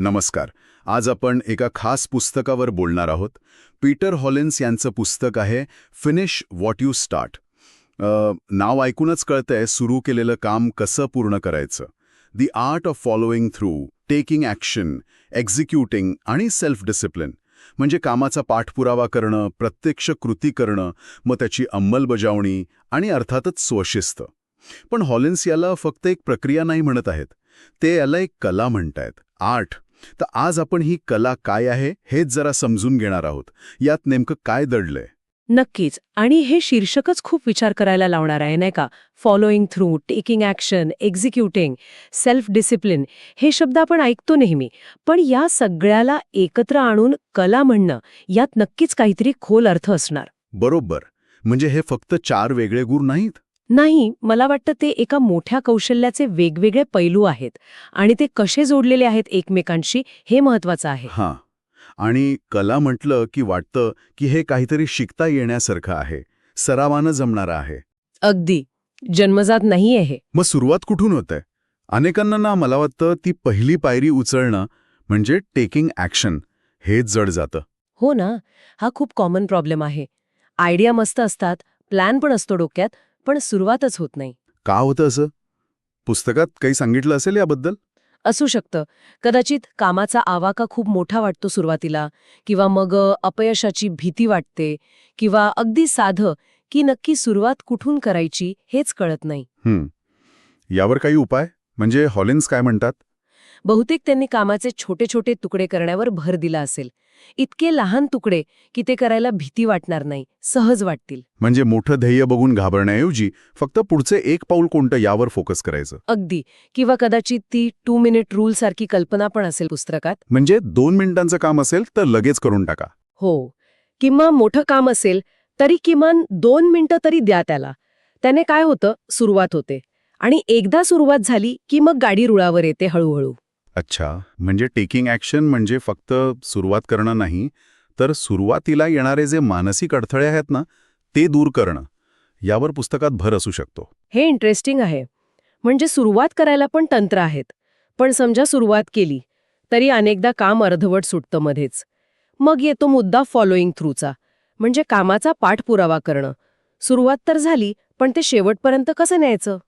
नमस्कार. आज आपण एका खास पुस्तकावर बोलणार आहोत. पीटर हॉलिन्स यांचं पुस्तक आहे फिनिश व्हॉट यू स्टार्ट. नाव ऐकूनच कळतंय सुरू केलेलं काम कसं पूर्ण करायचं. The art of following through taking action executing आणि सेल्फ डिसिप्लिन म्हणजे कामाचा पाठपुरावा करणं प्रत्यक्ष कृती करणं मग त्याची अंमलबजावणी आणि अर्थातच स्वशिस्त. पण हॉलिन्स याला फक्त एक प्रक्रिया नाही म्हणत आहेत. ते याला एक कला म्हणतायत. आर्ट. तर आज आपण ही कला काय आहे हेच जरा समजून घेणार आहोत. यात नेमकं काय दडलंय? नक्कीच. आणि हे शीर्षकच खूप विचार करायला लावणार आहे नाही का? Following through taking action executing self discipline हे शब्द आपण ऐकतो नेहमी. पण या सगळ्याला एकत्र आणून कला म्हणणं यात नक्कीच काहीतरी खोल अर्थ असणार. बरोबर. म्हणजे हे फक्त चार वेगळे गुण नाहीत? नाही मला वाटतं ते एका मोठ्या कौशल्याचे वेगवेगळे पैलू आहेत आणि ते कसे जोडलेले आहेत एकमेकांशी हे महत्वाचं आहे. हां. आणि कला म्हटलं की वाटतं की हे काहीतरी शिकता येण्यासारखं आहे सरावानं जमणारं आहे. अगदी. जन्मजात नाहीये हे. मग सुरुवात कुठून होते? अनेकांना ना मला वाटतं ती पहिली पायरी उचलणं म्हणजे टेकिंग ॲक्शन हेच जड जातं. हो ना. हा खूप कॉमन प्रॉब्लेम आहे. आयडिया मस्त असतात प्लॅन पण असतो डोक्यात पण सुरुवातच होत नाही. का होतं असं? पुस्तकात काही सांगितलं असेल याबद्दल? असू शकतं. कदाचित कामाचा आवाका खूप मोठा वाटतो सुरुवातीला किंवा मग अपयशाची भीती वाटते किंवा अगदी साधं की नक्की सुरुवात कुठून करायची हेच कळत नाही. हं. यावर काही उपाय? म्हणजे हॉलिन्स काय म्हणतात? बहुतेक त्यांनी कामाचे छोटे छोटे तुकडे करण्यावर भर दिला असेल. इतके लहान तुकडे की ते करायला भीती वाटणार नाही सहज वाटतील. म्हणजे मोठं ध्येय बघून घाबरण्याऐवजी फक्त पुढचे एक पाऊल कोणतं यावर फोकस करायचं? अगदी. किंवा कदाचित ती टू मिनिट रूल सारखी कल्पना पण असेल पुस्तकात? म्हणजे दोन मिनिटांचं काम असेल तर लगेच करून टाका. हो. किंवा मोठं काम असेल तरी किमान दोन मिनिटं तरी द्या त्याला. त्याने काय होतं? सुरुवात होते. आणि एकदा सुरुवात झाली की मग गाडी रुळावर येते हळूहळू. अच्छा म्हणजे टेकिंग ॲक्शन म्हणजे फक्त सुरुवात करणं नाही तर सुरुवातीला येणारे जे मानसिक अडथळे आहेत ना ते दूर करणं यावर पुस्तकात भर असू शकतो. हे इंटरेस्टिंग आहे. म्हणजे सुरुवात करायला पण तंत्र आहेत पण समजा सुरुवात केली तरी अनेकदा काम अर्धवट सुटतं मध्येच. मग येतो मुद्दा फॉलोईंग थ्रूचा म्हणजे कामाचा पाठपुरावा करणं. सुरुवात तर झाली पण ते शेवटपर्यंत कसं न्यायचं?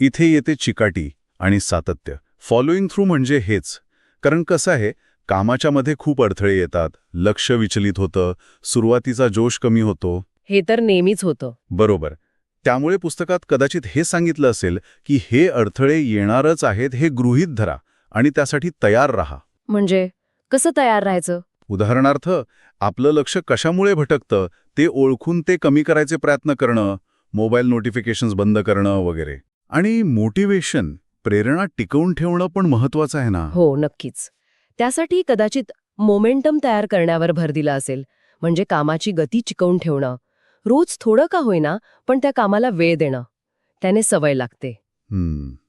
इथे येते चिकाटी आणि सातत्य. फॉलोईंग थ्रू म्हणजे हेच. कारण कसं आहे कामाच्या मध्ये खूप अडथळे येतात. लक्ष विचलित होतं. सुरुवातीचा जोश कमी होतो. हे तर नेहमीच होतं. बरोबर. त्यामुळे पुस्तकात कदाचित हे सांगितलं असेल की हे अडथळे येणारच आहेत हे गृहीत धरा आणि त्यासाठी तयार राहा. म्हणजे? कसं तयार राहायचं? उदाहरणार्थ आपलं लक्ष कशामुळे भटकतं? ते ओळखून ते कमी करायचे प्रयत्न करणं मोबाईल नोटिफिकेशन्स बंद करणं वगैरे. आणि मोटिवेशन प्रेरणा टिकवून ठेवणं पण महत्वाचं आहे ना? हो नक्कीच. त्यासाठी कदाचित मोमेंटम तयार करण्यावर भर दिला असेल म्हणजे कामाची गती चिकवून ठेवणं. रोज थोडं का होईना पण त्या कामाला वेळ देणं. त्याने सवय लागते.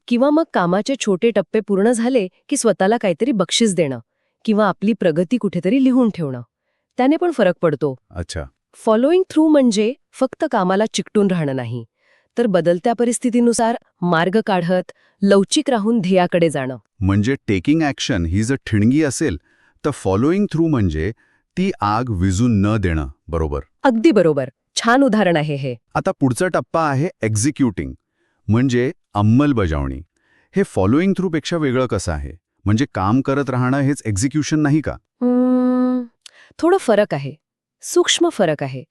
किंवा मग कामाचे छोटे टप्पे पूर्ण झाले की स्वतःला काहीतरी बक्षीस देणं किंवा आपली प्रगती कुठेतरी लिहून ठेवणं. त्याने पण फरक पडतो. अच्छा. फॉलोईंग थ्रू म्हणजे फक्त कामाला चिकटून राहणं नाही. तर बदलत्या परिस्थितीनुसार मार्ग काढत लवचिक राहून ध्येयाकडे जाणं. म्हणजे टेकिंग ॲक्शन ही जर ठिणगी असेल तर फॉलोईंग थ्रू म्हणजे ती आग विजून न देणं बरोबर? अगदी बरोबर. छान उदाहरण आहे हे. आता पुढचा टप्पा आहे एक्झिक्युटिंग म्हणजे अंमलबजावणी. हे फॉलोईंग थ्रूपेक्षा वेगळं कसं आहे? म्हणजे काम करत राहणं हेच एक्झिक्युशन नाही का? थोडं फरक आहे. सूक्ष्म फरक आहे.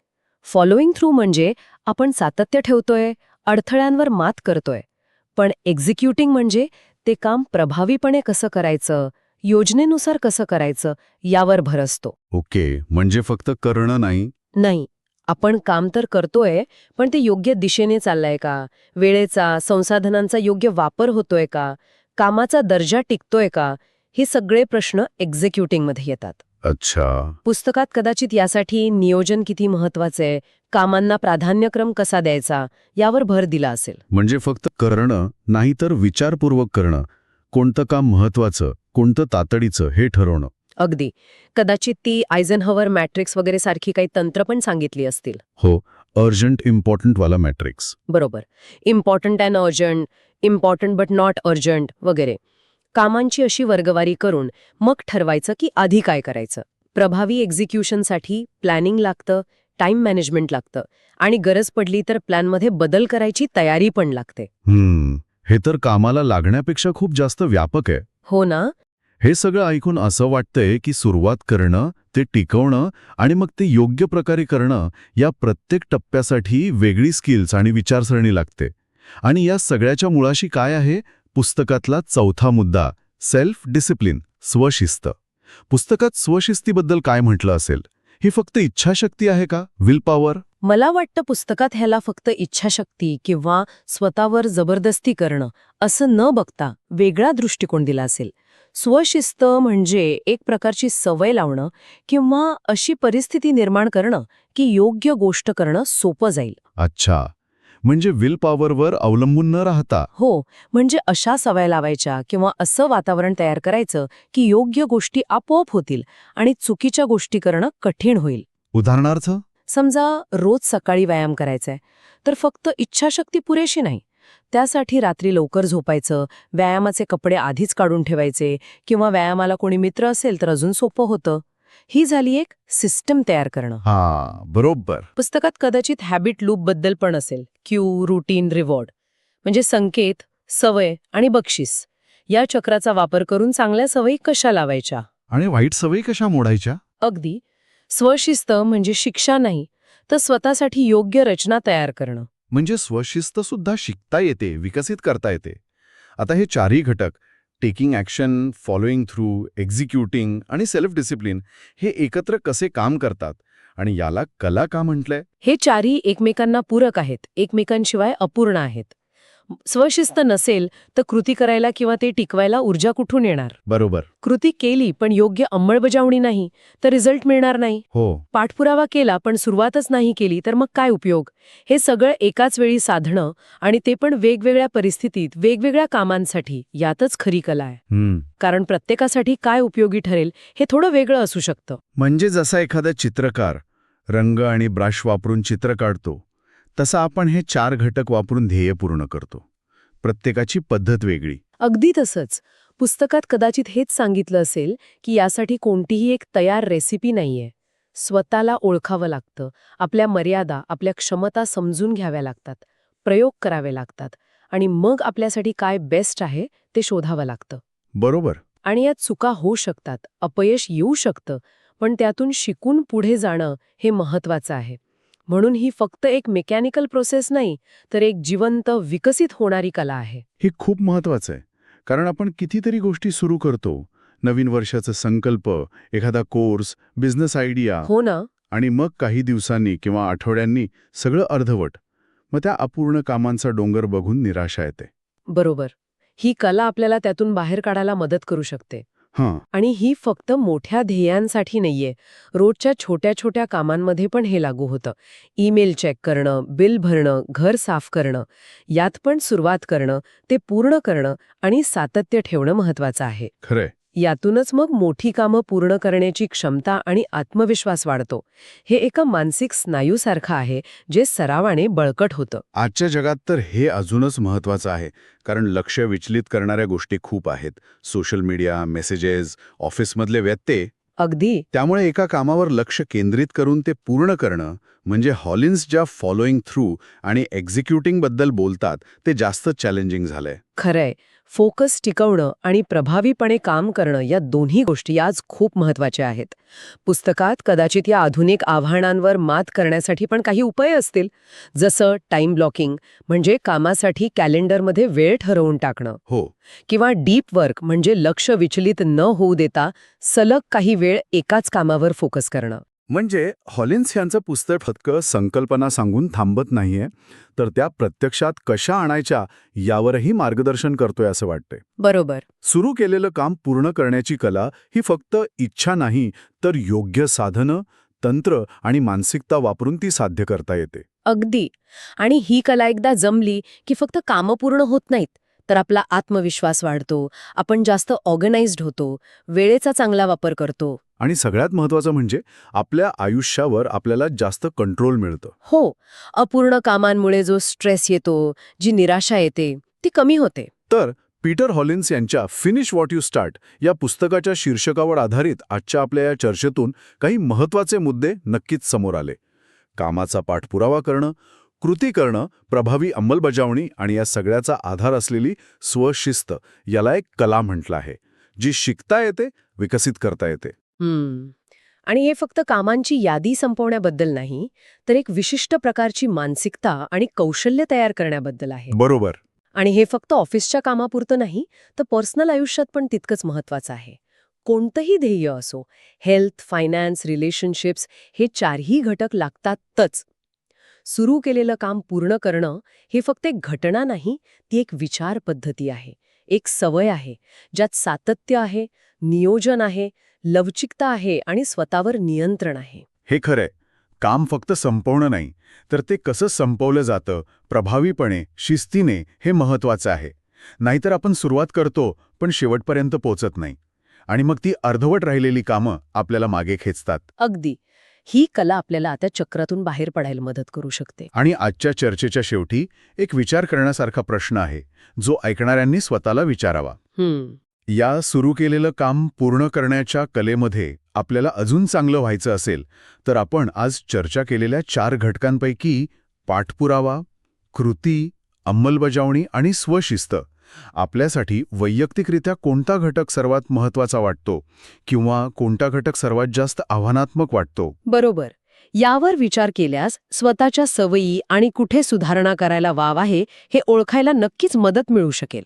फॉलोईंग थ्रू म्हणजे आपण सातत्य ठेवतोय अडथळ्यांवर मात करतोय. पण एक्झिक्युटिंग म्हणजे ते काम प्रभावीपणे कसं करायचं योजनेनुसार कसं करायचं यावर भर असतो. ओके म्हणजे फक्त करणं नाही? नाही आपण काम तर करतोय पण ते योग्य दिशेने चाललंय का? वेळेचा संसाधनांचा योग्य वापर होतोय का? कामाचा दर्जा टिकतोय का? हे सगळे प्रश्न एक्झिक्युटिंगमध्ये येतात. अच्छा. पुस्तकात कदाचित यासाठी नियोजन किती महत्वाचं आहे? कामांना प्राधान्यक्रम कसा द्यायचा? यावर भर दिला असेल. म्हणजे फक्त करणं नाही तर विचारपूर्वक करणं. कोणतं काम महत्वाचं कोणतं तातडीचं हे ठरवणं. अगदी. कदाचित ती आयझनहवर मॅट्रिक्स वगैरे सारखी काही तंत्र पण सांगितली असतील. हो अर्जंट इम्पॉर्टंट वाला मॅट्रिक्स बरोबर. Important and urgent important but not urgent वगैरे. कामांची अशी वर्गवारी करून मग ठरवायचं की आधी काय करायचं. प्रभावी एक्झिक्युशनसाठी प्लॅनिंग लागतं टाइम मॅनेजमेंट लागतं आणि गरज पडली तर प्लॅनमध्ये बदल करायची तयारी पण लागते. हम्म हे तर कामाला लागण्यापेक्षा खूप जास्त व्यापक आहे. हो ना? हे सगळं ऐकून असं वाटतंय की सुरुवात करणं ते टिकवणं आणि मग ते योग्य प्रकारे करणं या प्रत्येक टप्प्यासाठी वेगळी स्किल्स आणि विचारसरणी लागते. आणि या सगळ्याच्या मुळाशी काय आहे? पुस्तकातला चौथा मुद्दा सेल्फ डिसिप्लिन स्वशिस्त. पुस्तकात स्वशिस्तीबद्दल काय म्हटलं असेल? ही फक्त इच्छाशक्ती आहे का? विल पॉवर मला वाटतं पुस्तकात ह्याला फक्त इच्छाशक्ती किंवा स्वतःवर जबरदस्ती करणं असं न बघता वेगळा दृष्टिकोन दिला असेल. स्वशिस्त म्हणजे एक प्रकारची सवय लावणं किंवा अशी परिस्थिती निर्माण करणं की योग्य गोष्ट करणं सोपं जाईल. अच्छा. म्हणजे विल पॉवरवर अवलंबून न राहता. हो म्हणजे अशा सवय लावायच्या किंवा असं वातावरण तयार करायचं की योग्य गोष्टी आपोआप होतील आणि चुकीच्या गोष्टी करणं कठीण होईल. उदाहरणार्थ? समजा रोज सकाळी व्यायाम करायचाय तर फक्त इच्छाशक्ती पुरेशी नाही. त्यासाठी रात्री लवकर झोपायचं व्यायामाचे कपडे आधीच काढून ठेवायचे किंवा व्यायामाला कोणी मित्र असेल तर अजून सोपं होतं. ही झाली एक सिस्टम तयार करणं. हा बरोबर. पुस्तकात कदाचित हॅबिट लूपबद्दल पण असेल. क्यू रुटीन रिवॉर्ड म्हणजे संकेत सवय आणि बक्षीस. या चक्राचा वापर करून चांगल्या सवयी कशा लावायच्या? आणि वाईट सवयी कशा मोडायच्या? अगदी. स्वशिस्त म्हणजे शिक्षा नाही तर स्वतःसाठी योग्य रचना तयार करणं. म्हणजे स्वशिस्त सुद्धा शिकता येते विकसित करता येते. आता हे चारही घटक taking action following through executing आणि सेल्फ डिसिप्लिन हे एकत्र कसे काम करतात आणि याला कला का म्हटलंय? हे चारही एकमेकांना पूरक आहेत. एकमेकांशिवाय अपूर्ण आहेत. स्वशिस्त नसेल तर कृती करायला किंवा ते टिकवायला ऊर्जा कुठून येणार? बरोबर. कृती केली पण योग्य अंमलबजावणी नाही तर रिझल्ट मिळणार नाही. हो. पाठपुरावा केला पण सुरुवातच नाही केली तर मग काय उपयोग? हे सगळं एकाच वेळी साधणं आणि ते पण वेगवेगळ्या परिस्थितीत वेगवेगळ्या कामांसाठी यातच खरी कला आहे. कारण प्रत्येकासाठी काय उपयोगी ठरेल हे थोडं वेगळं असू शकतं. म्हणजे जसा एखादा चित्रकार रंग आणि ब्रश वापरून चित्र काढतो तसा आपण हे चार घटक वापरून ध्येय पूर्ण करतो. प्रत्येकाची पद्धत वेगळी. अगदी तसंच. पुस्तकात कदाचित हेच सांगितलं असेल की यासाठी कोणतीही एक तयार रेसिपी नाहीये. स्वतःला ओळखावं लागतं. आपल्या मर्यादा आपल्या क्षमता समजून घ्याव्या लागतात. प्रयोग करावे लागतात. आणि मग आपल्यासाठी काय बेस्ट आहे ते शोधावं लागतं. बरोबर. आणि यात चुका होऊ शकतात अपयश येऊ शकतं पण त्यातून शिकून पुढे जाणं हे महत्वाचं आहे. म्हणून ही फक्त एक मेकॅनिकल प्रोसेस नाही तर एक जिवंत विकसित होणारी कला आहे. हे खूप महत्वाचं आहे कारण आपण कितीतरी गोष्टी सुरू करतो नवीन वर्षाचा संकल्प एखादा कोर्स बिझनेस आयडिया हो ना. आणि मग काही दिवसांनी किंवा आठवड्यांनी सगळं अर्धवट. मग त्या अपूर्ण कामांचा डोंगर बघून निराशा येते. बरोबर. ही कला आपल्याला त्यातून बाहेर काढायला मदत करू शकते. आणि ही फक्त मोठ्या ध्येयांसाठी नाहीये. रोजच्या छोट्या छोट्या कामांमध्ये पण हे लागू होतं. ईमेल चेक करणं बिल भरणं घर साफ करणं यात पण सुरुवात करणं ते पूर्ण करणं आणि सातत्य ठेवणं महत्वाचं आहे. खरंय. यातूनच मग मोठी कामं पूर्ण करण्याची क्षमता आणि आत्मविश्वास वाढतो. हे एका मानसिक स्नायूसारखं आहे जे सरावाने बळकट होतं. आजच्या जगात तर हे अजूनच महत्वाचं आहे कारण लक्ष विचलित करणाऱ्या गोष्टी खूप आहेत. सोशल मीडिया मेसेजेस ऑफिसमधले व्यत्यय. अगदी. त्यामुळे एका कामावर लक्ष केंद्रित करून ते पूर्ण करणं म्हणजे हॉलिन्स ज्या फॉलोईंग थ्रू आणि एक्झिक्युटिंगबद्दल बोलतात ते जास्त चॅलेंजिंग झालंय. खरंय. फोकस टिकवणं आणि प्रभावीपणे काम करणं या दोन्ही गोष्टी आज खूप महत्त्वाच्या आहेत. पुस्तकात कदाचित या आधुनिक आव्हानांवर मात करण्यासाठी पण काही उपाय असतील. जसं टाइम ब्लॉकिंग म्हणजे कामासाठी कॅलेंडरमध्ये वेळ ठरवून टाकणं. हो. किंवा डीप वर्क म्हणजे लक्ष विचलित न होऊ देता सलग काही वेळ एकाच कामावर फोकस करणं. म्हणजे हॉलिन्स यांचं पुस्तक फक्त संकल्पना सांगून थांबत नाहीये तर त्या प्रत्यक्षात कशा आणायच्या यावरही मार्गदर्शन करतोय असं वाटतंय. बरोबर. सुरू केलेलं काम पूर्ण करण्याची कला ही फक्त इच्छा नाही तर योग्य साधनं तंत्र आणि मानसिकता वापरून ती साध्य करता येते. अगदी. आणि ही कला एकदा जमली की फक्त कामं पूर्ण होत नाहीत. तर आपला आत्मविश्वास वाढतो. आपण जास्त ऑर्गनाइज्ड होतो. वेळेचा चांगला वापर करतो. आणि सगळ्यात महत्वाचं म्हणजे आपल्या आयुष्यावर आपल्याला जास्त कंट्रोल मिळतं. हो. अपूर्ण कामांमुळे जो स्ट्रेस येतो जी निराशा येते ती कमी होते. तर पीटर हॉलिन्स यांच्या फिनिश व्हॉट यू स्टार्ट या पुस्तकाच्या शीर्षकावर आधारित आजच्या आपल्या या चर्चेतून काही महत्त्वाचे मुद्दे नक्कीच समोर आले. कामाचा पाठपुरावा करणं कृती करणं प्रभावी अंमलबजावणी आणि या सगळ्याचा आधार असलेली स्वशिस्त याला एक कला म्हटलं आहे जी शिकता येते विकसित करता येते. आणि हे फक्त कामांची यादी संपवण्याबद्दल नाही तर एक विशिष्ट प्रकारची मानसिकता आणि कौशल्य तयार करण्याबद्दल आहे. बरोबर. आणि हे फक्त ऑफिसच्या कामापुरतं नाही तर पर्सनल आयुष्यात पण तितकंच महत्वाचं आहे. कोणतंही ध्येय असो हेल्थ फायनान्स रिलेशनशिप्स हे चारही घटक लागतातच. सुरू केलेलं काम पूर्ण करणं हे फक्त एक घटना नाही ती एक विचार पद्धती आहे. एक सवय आहे ज्यात सातत्य आहे नियोजन आहे लवचिकता आहे आणि स्वतःवर नियंत्रण आहे. हे खरंय. काम फक्त संपवणं नाही तर ते कसं संपवलं जातं प्रभावीपणे शिस्तीने हे महत्वाचं आहे. नाहीतर आपण सुरुवात करतो पण शेवटपर्यंत पोचत नाही. आणि मग ती अर्धवट राहिलेली कामं आपल्याला मागे खेचतात. अगदी. ही कला आपल्याला आता चक्रातून बाहेर पडायला मदत करू शकते. आणि आजच्या चर्चेच्या शेवटी एक विचार करण्यासारखा प्रश्न आहे जो ऐकणाऱ्यांनी स्वतःला विचारावा. या सुरू केलेलं काम पूर्ण करण्याच्या कलेमध्ये आपल्याला अजून चांगलं व्हायचं असेल तर आपण आज चर्चा केलेल्या चार घटकांपैकी पाठपुरावा कृती अंमलबजावणी आणि स्वशिस्त आपल्यासाठी वैयक्तिकरित्या कोणता घटक सर्वात महत्त्वाचा वाटतो किंवा कोणता घटक सर्वात जास्त आव्हानात्मक वाटतो? बरोबर. यावर विचार केल्यास स्वतःच्या सवयी आणि कुठे सुधारणा करायला वाव आहे हे ओळखायला नक्कीच मदत मिळू शकेल.